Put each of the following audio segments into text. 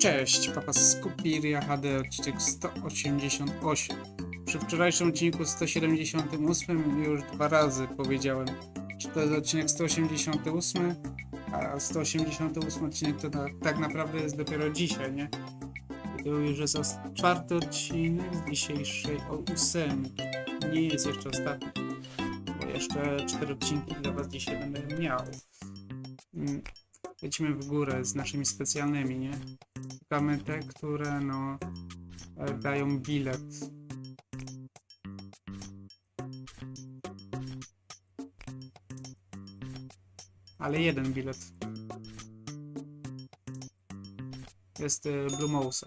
Cześć, papa Skupiria HD, odcinek 188. Przy wczorajszym odcinku 178 już dwa razy powiedziałem, że to jest odcinek 188, a 188 odcinek to na, tak naprawdę jest dopiero dzisiaj, nie? To już jest czwarty odcinek z dzisiejszej o ósemki. Nie jest jeszcze ostatni, bo jeszcze cztery odcinki dla was dzisiaj będę miał. Mm, Lecimy w górę z naszymi specjalnymi, nie? Szukamy te, które no e, dają bilet. Ale jeden bilet. Jest Blue Mouse.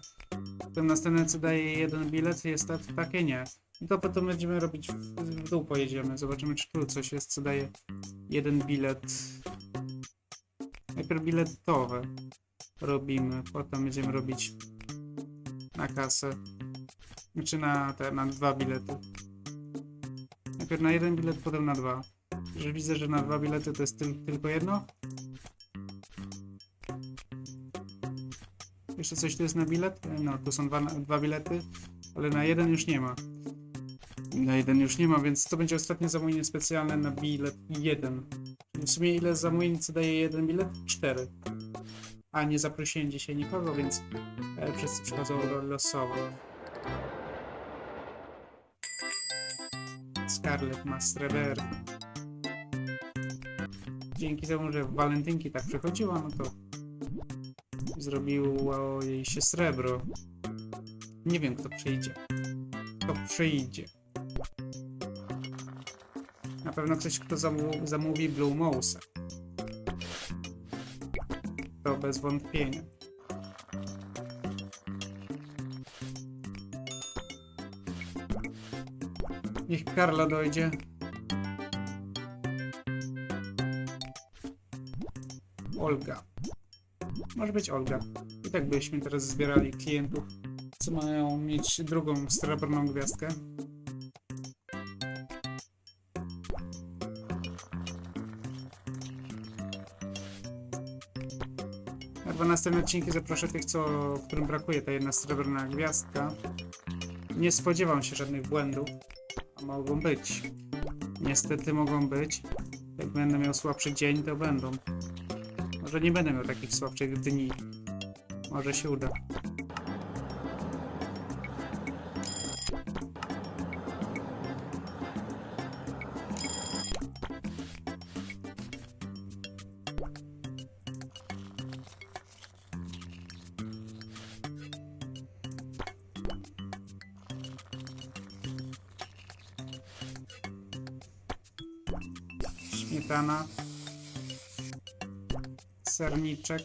Ten następny co daje jeden bilet, jest ta- takie nie. I to potem będziemy robić w, w dół pojedziemy. Zobaczymy czy tu coś jest co daje jeden bilet. Najpierw biletowe robimy, potem będziemy robić na kasę. Znaczy na te, na dwa bilety. Najpierw na jeden bilet, potem na dwa. Że widzę, że na dwa bilety to jest tyl, tylko jedno. Jeszcze coś tu jest na bilet? E, No, tu są dwa, dwa bilety, ale na jeden już nie ma. Na jeden już nie ma, więc to będzie ostatnie zamówienie specjalne na bilet jeden. W sumie ile zamówień co daje jeden bilet? Cztery. A nie zaprosiłem dzisiaj nikogo, więc e, wszyscy przychodzą lo- losowo. Scarlett ma sreberny. Dzięki temu, że w walentynki tak przychodziła, no to zrobiło jej się srebro. Nie wiem, kto przyjdzie. Kto przyjdzie. Na pewno ktoś, kto zamówi, zamówi Blue Mouse. To bez wątpienia. Niech Karla dojdzie. Olga. Może być Olga. I tak byśmy teraz zbierali klientów, co mają mieć drugą srebrną gwiazdkę. Następne odcinki zaproszę tych, co, którym brakuje ta jedna srebrna gwiazdka. Nie spodziewam się żadnych błędów, a mogą być. Niestety mogą być. Jak będę miał słabszy dzień, to będą. Może nie będę miał takich słabszych dni. Może się uda. Śmietana. Serniczek.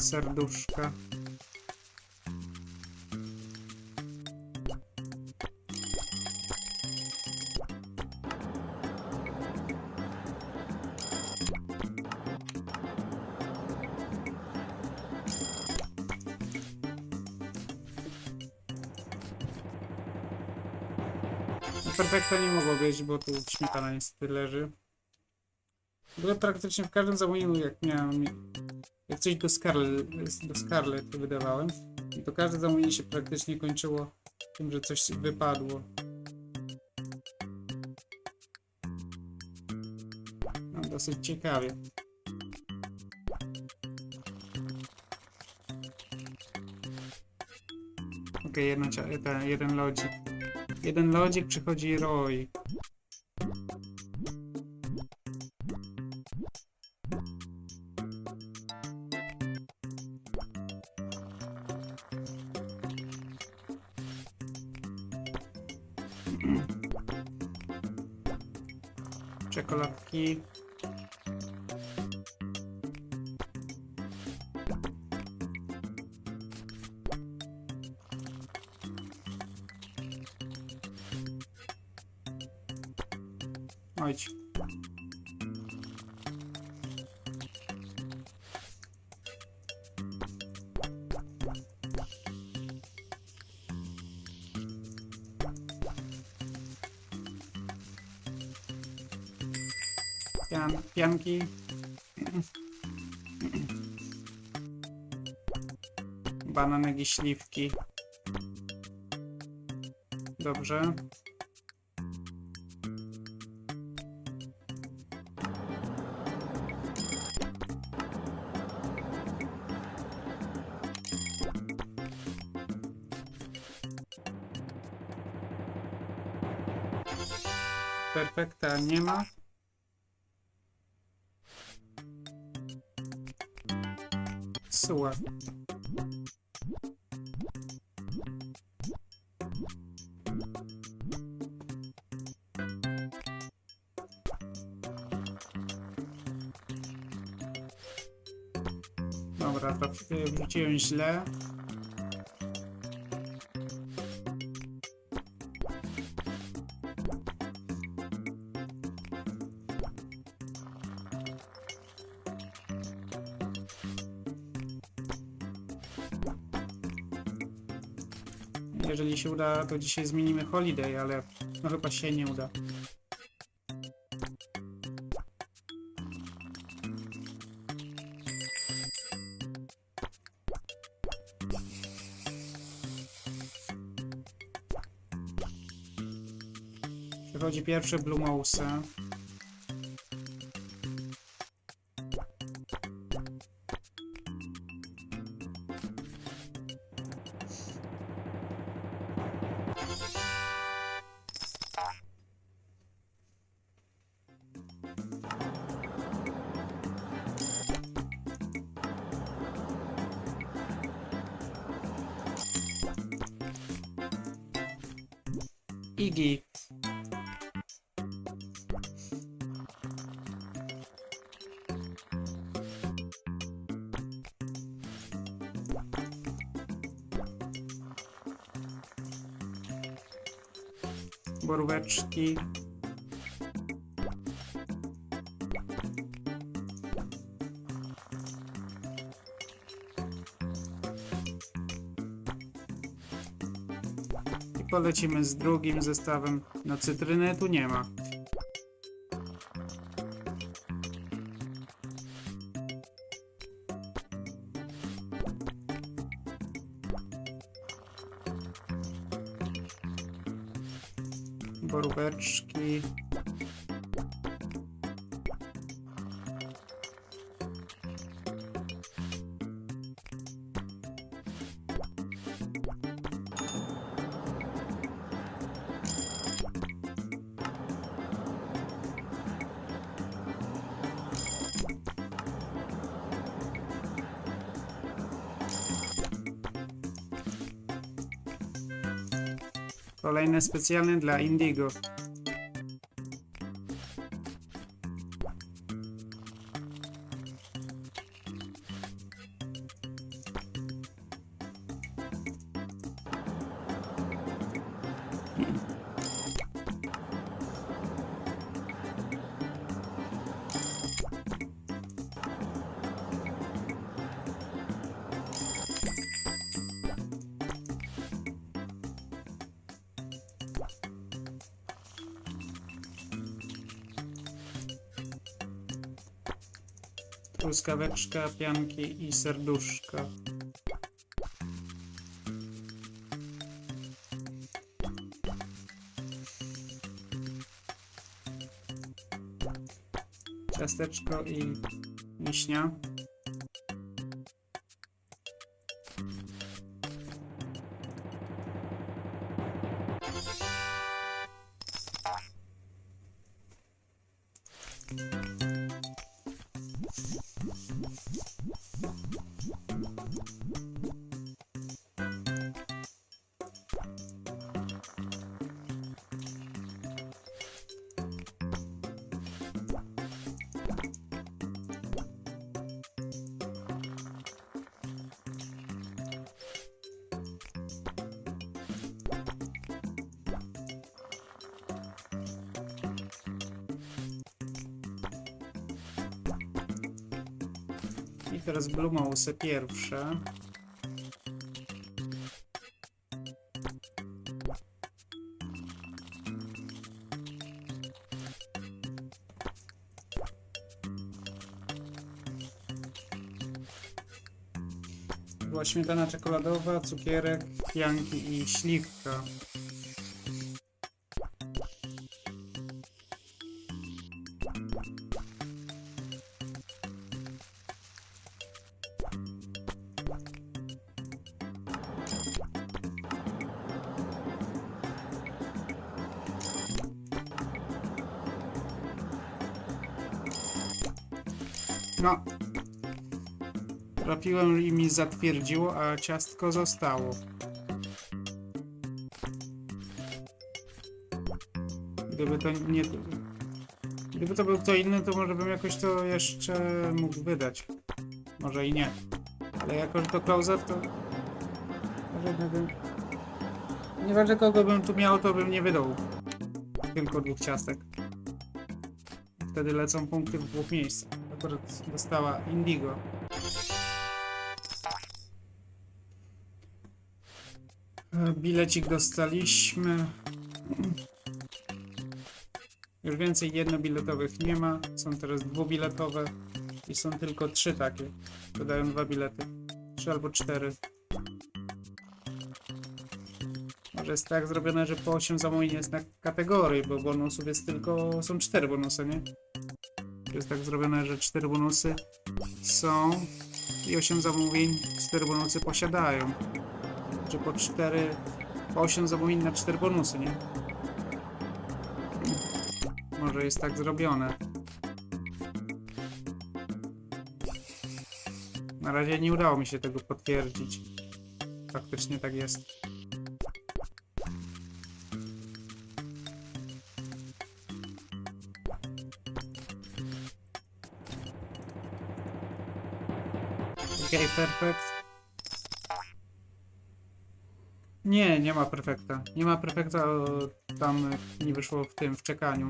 Serduszka. Perfekta nie mogło być, bo tu śmietana niestety leży. W ogóle praktycznie w każdym zamówieniu, jak miałem, jak coś do Scarlet, do Scarlet wydawałem, to każde zamówienie się praktycznie kończyło tym, że coś wypadło. No, dosyć ciekawie. Okej, cia- ten, jeden lodzik. Jeden lodzik przychodzi Roy. Czekoladki. Pian, pianki. bananek i śliwki. Dobrze. Perfekta nie ma. Suła. Dobra, traf- wrzuciłem źle. Uda, to dzisiaj zmienimy holiday, ale no chyba się nie uda. Przychodzi pierwszy Blue Mouse. Iggy. Boróweczki. I polecimy z drugim zestawem. No cytryny tu nie ma. Boróweczki. Kolejne specjalne dla Indigo. Truskaweczka, pianki i serduszka. Ciasteczko i wiśnia. Teraz Blue Mouse pierwsze. Była śmietana czekoladowa, cukierek, pianki i śliwka. Trafiłem i mi zatwierdziło, a ciastko zostało. Gdyby to nie... Gdyby to był kto inny, to może bym jakoś to jeszcze mógł wydać. Może i nie. Ale jako, że to Closer, to... Bym... Nieważne kogo bym tu miał, to bym nie wydał tylko dwóch ciastek. Wtedy lecą punkty w dwóch miejscach. Akurat dostała Indigo. Bilecik dostaliśmy. Już więcej jednobiletowych nie ma. Są teraz dwubiletowe i są tylko trzy takie. Dodają dwa bilety. Trzy albo cztery. Może jest tak zrobione, że po 8 zamówień jest na kategorii, bo bonusów jest tylko... są cztery bonusy, nie? Jest tak zrobione, że cztery bonusy są i 8 zamówień, 4 bonusy posiadają. Że po 4, po 8 zamówień na 4 bonusy, nie? Może jest tak zrobione. Na razie nie udało mi się tego potwierdzić. Faktycznie tak jest. Okej, perfekt. Nie, nie ma perfekta. Nie ma perfekta, tam nie wyszło w tym, w czekaniu.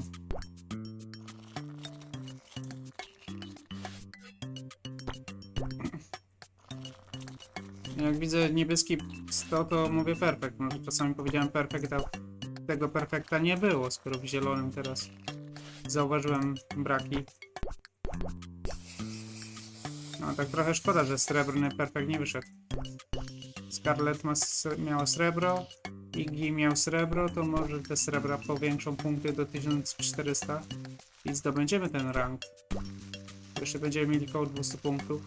Jak widzę niebieski 100, to mówię perfekt. Może czasami powiedziałem perfekt, a tego perfekta nie było, skoro w zielonym teraz zauważyłem braki. No tak trochę szkoda, że srebrny perfekt nie wyszedł. Scarlet ma, miała srebro, Iggy miał srebro, to może te srebra powiększą punkty do 1400 i zdobędziemy ten rank. Jeszcze będziemy mieli około 200 punktów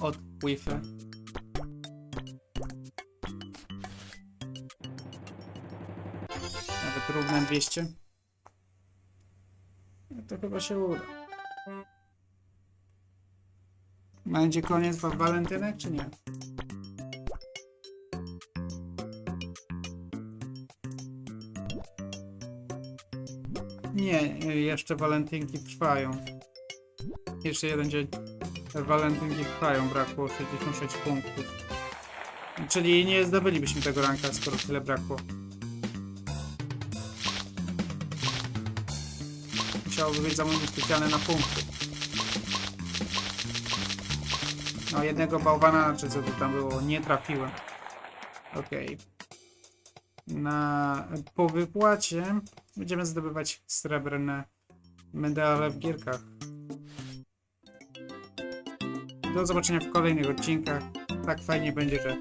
od Wi-Fi. Nawet równe 200. No to chyba się uda. Będzie koniec wa- walentynek, czy nie? Nie, jeszcze walentynki trwają. Jeszcze jeden dzień. Walentynki trwają, brakło 66 punktów. Czyli nie zdobylibyśmy tego ranka, skoro tyle brakło. Musiałoby być zamówienie specjalne na punkty. No jednego bałwana, czy co to tam było, nie trafiłem. Okej. Na, po wypłacie będziemy zdobywać srebrne medale w gierkach. Do zobaczenia w kolejnych odcinkach. Tak fajnie będzie, że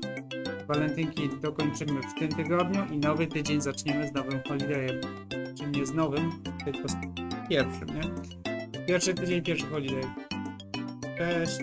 walentynki dokończymy w tym tygodniu i nowy tydzień zaczniemy z nowym holidayem. Czyli nie z nowym, tylko z pierwszym, nie? Pierwszy tydzień, pierwszy holiday. Cześć!